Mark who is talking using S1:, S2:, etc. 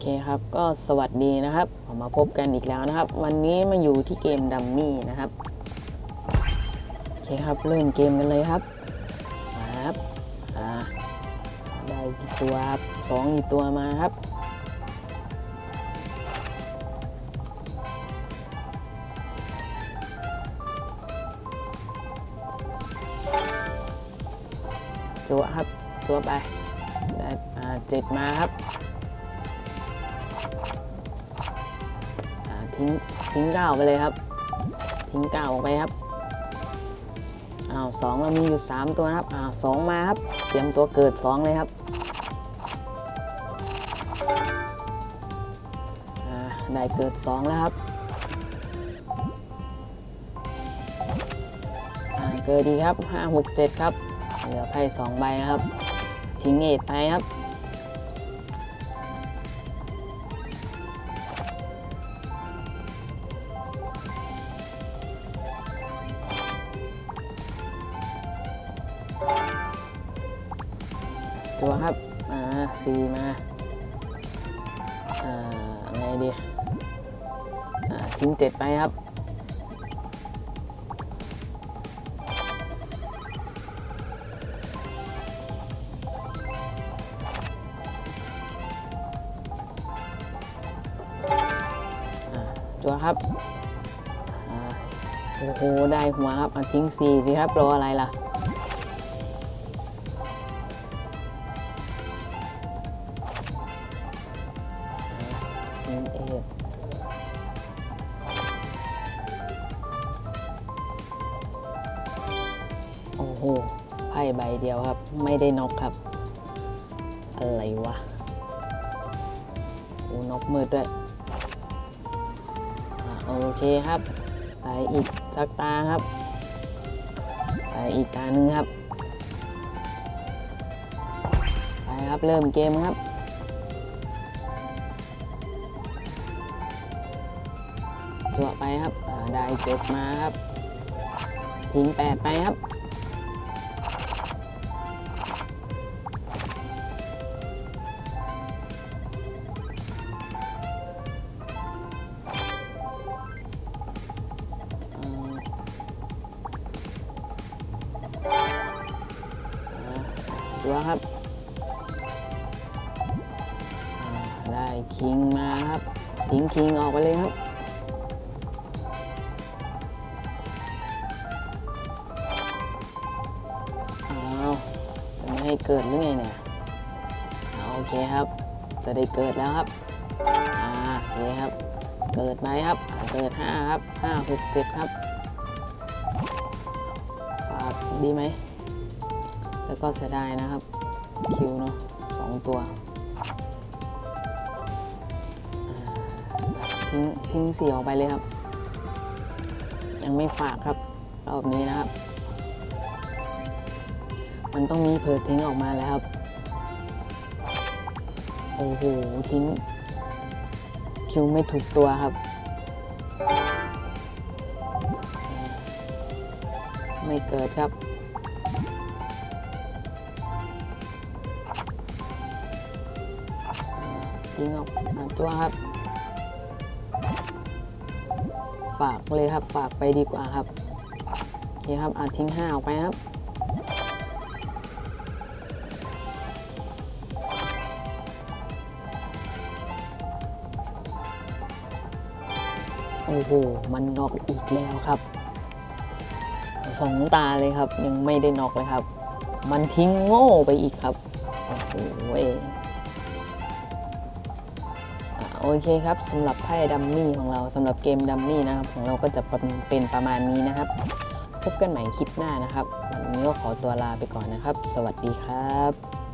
S1: เคครับก็สวัสดีนะครับผมมาพบกันอีกแล้วนะครับ วันนี้มาอยู่ที่เกมดัมมี่นะครับโอเคครับเริ่มเกมกันเลยครับครับอ่าได้กี่ตัวครับสองกี่ตัวมาครับจัวครับจัวไปได้อ่าเจ็ดมาครับ ทิ้งทิ้งเก้าไปเลยครับ ทิ้งเก้าออกไปครับอ้าวสองเรามีอยู่สามตัวครับอ้าวสองมาครับ เตรียมตัวเกิดสองเลยครับได้เกิดสองแล้วครับเกิดดีครับห้าหกเจ็ดครับเหลือไพ่สองใบนะครับ ทิ้งเอทไปครับ ตัวครับ อ่าสี่มา อ่าไงดี อ่าทิ้งเจ็ดไปครับตัวครับ โอ้โห ได้หัวครับ เอาทิ้งสี่สิครับ รออะไรล่ะ ทิ้งเอ็ดโอ้โหไพ่ใบเดียวครับ ไม่ได้น็อกครับ อะไรวะโอ้น็อกมืดด้วยโอเคครับไปอีกสักตาครับไปอีกตาหนึ่งครับ ไปครับเริ่มเกมครับ จั่วไปครับได้เจ็ดมาครับทิ้งแปดไปครับตัวครับ ได้คิงมาครับ ทิ้งคิงออกไปเลยครับ ให้เกิดหรือไงเนี่ยโอเคครับ จะได้เกิดแล้วครับอ่าโอเคครับ เกิดไหมครับ เกิดห้าครับห้าหกเจ็ดครับฝากดีไหม แล้วก็เสียดายนะครับ คิวเนาะสองตัวทิ้งทิ้งสีออกไปเลยครับ ยังไม่ฝากครับ รอบนี้นะครับ มันต้องมีเพิดทิ้งออกมาแล้วครับ โอ้โห ทิ้ง คิวไม่ถูกตัวครับ ไม่เกิดครับทิ้งออกมาตัวครับ ฝากเลยครับ ฝากไปดีกว่าครับโอเคครับอาทิ้งห้าออกไปครับ โอ้โห มันน็อกอีกแล้วครับ สองตาเลยครับ ยังไม่ได้น็อกเลยครับ มันทิ้งโง่ไปอีกครับ โอ้โหอโอเคครับสำหรับไพ่ดัมมี่ของเราสำหรับเกมดัมมี่นะครับ ของเราก็จะเป็นประมาณนี้นะครับ พบกันใหม่คลิปหน้านะครับ วันนี้ก็ขอตัวลาไปก่อนนะครับ สวัสดีครับ